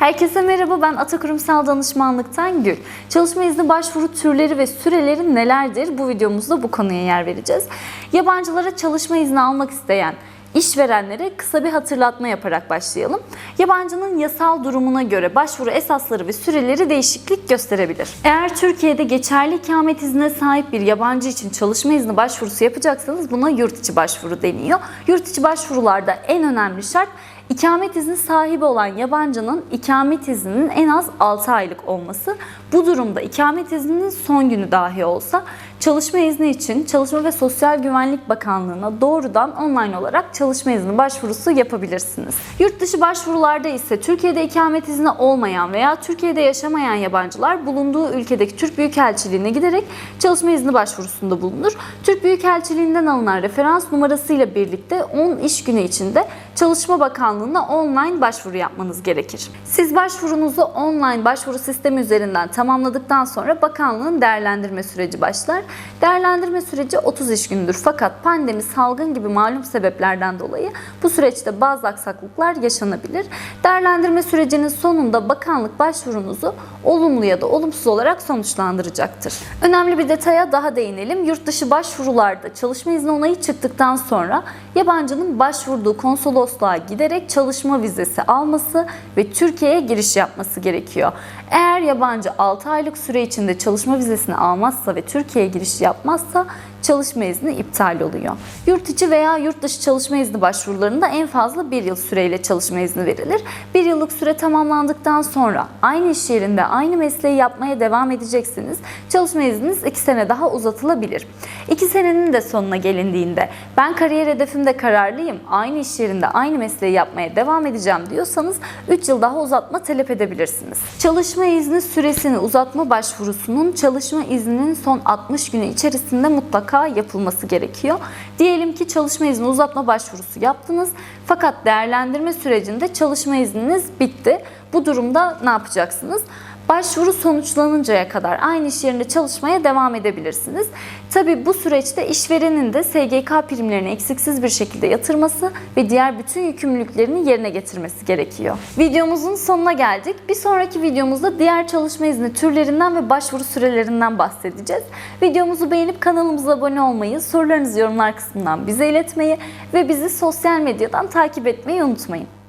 Herkese merhaba ben Atakurumsal Danışmanlıktan Gül. Çalışma izni başvuru türleri ve süreleri nelerdir? Bu videomuzda bu konuya yer vereceğiz. Yabancılara çalışma izni almak isteyen işverenlere kısa bir hatırlatma yaparak başlayalım. Yabancının yasal durumuna göre başvuru esasları ve süreleri değişiklik gösterebilir. Eğer Türkiye'de geçerli ikamet iznine sahip bir yabancı için çalışma izni başvurusu yapacaksanız buna yurt içi başvuru deniyor. Yurt içi başvurularda en önemli şart İkamet izni sahibi olan yabancının ikamet izninin en az 6 aylık olması. Bu durumda ikamet izninin son günü dahi olsa çalışma izni için Çalışma ve Sosyal Güvenlik Bakanlığı'na doğrudan online olarak çalışma izni başvurusu yapabilirsiniz. Yurt dışı başvurularda ise Türkiye'de ikamet izni olmayan veya Türkiye'de yaşamayan yabancılar bulunduğu ülkedeki Türk Büyükelçiliğine giderek çalışma izni başvurusunda bulunur. Türk Büyükelçiliğinden alınan referans numarasıyla birlikte 10 iş günü içinde Çalışma Bakanlığı'na online başvuru yapmanız gerekir. Siz başvurunuzu online başvuru sistemi üzerinden tamamladıktan sonra bakanlığın değerlendirme süreci başlar. Değerlendirme süreci 30 iş gündür fakat pandemi, salgın gibi malum sebeplerden dolayı bu süreçte bazı aksaklıklar yaşanabilir. Değerlendirme sürecinin sonunda bakanlık başvurunuzu olumlu ya da olumsuz olarak sonuçlandıracaktır. Önemli bir detaya daha değinelim. Yurt dışı başvurularda çalışma izni onayı çıktıktan sonra yabancının başvurduğu konsolosluğa giderek çalışma vizesi alması ve Türkiye'ye giriş yapması gerekiyor. Eğer yabancı 6 aylık süre içinde çalışma vizesini almazsa ve Türkiye'ye giriş yapmazsa çalışma izni iptal oluyor. Yurt içi veya yurt dışı çalışma izni başvurularında en fazla bir yıl süreyle çalışma izni verilir. Bir yıllık süre tamamlandıktan sonra aynı iş yerinde aynı mesleği yapmaya devam edeceksiniz. Çalışma izniniz 2 sene daha uzatılabilir. 2 senenin de sonuna gelindiğinde ben kariyer hedefimde kararlıyım, aynı iş yerinde aynı mesleği yapmaya devam edeceğim diyorsanız 3 yıl daha uzatma talep edebilirsiniz. Çalışma izni süresini uzatma başvurusunun çalışma izninin son 60 günü içerisinde mutlaka yapılması gerekiyor. Diyelim ki çalışma izni uzatma başvurusu yaptınız fakat değerlendirme sürecinde çalışma izniniz bitti. Bu durumda ne yapacaksınız? Başvuru sonuçlanıncaya kadar aynı iş yerinde çalışmaya devam edebilirsiniz. Tabi bu süreçte işverenin de SGK primlerini eksiksiz bir şekilde yatırması ve diğer bütün yükümlülüklerini yerine getirmesi gerekiyor. Videomuzun sonuna geldik. Bir sonraki videomuzda diğer çalışma izni türlerinden ve başvuru sürelerinden bahsedeceğiz. Videomuzu beğenip kanalımıza abone olmayı, sorularınızı yorumlar kısmından bize iletmeyi ve bizi sosyal medyadan takip etmeyi unutmayın.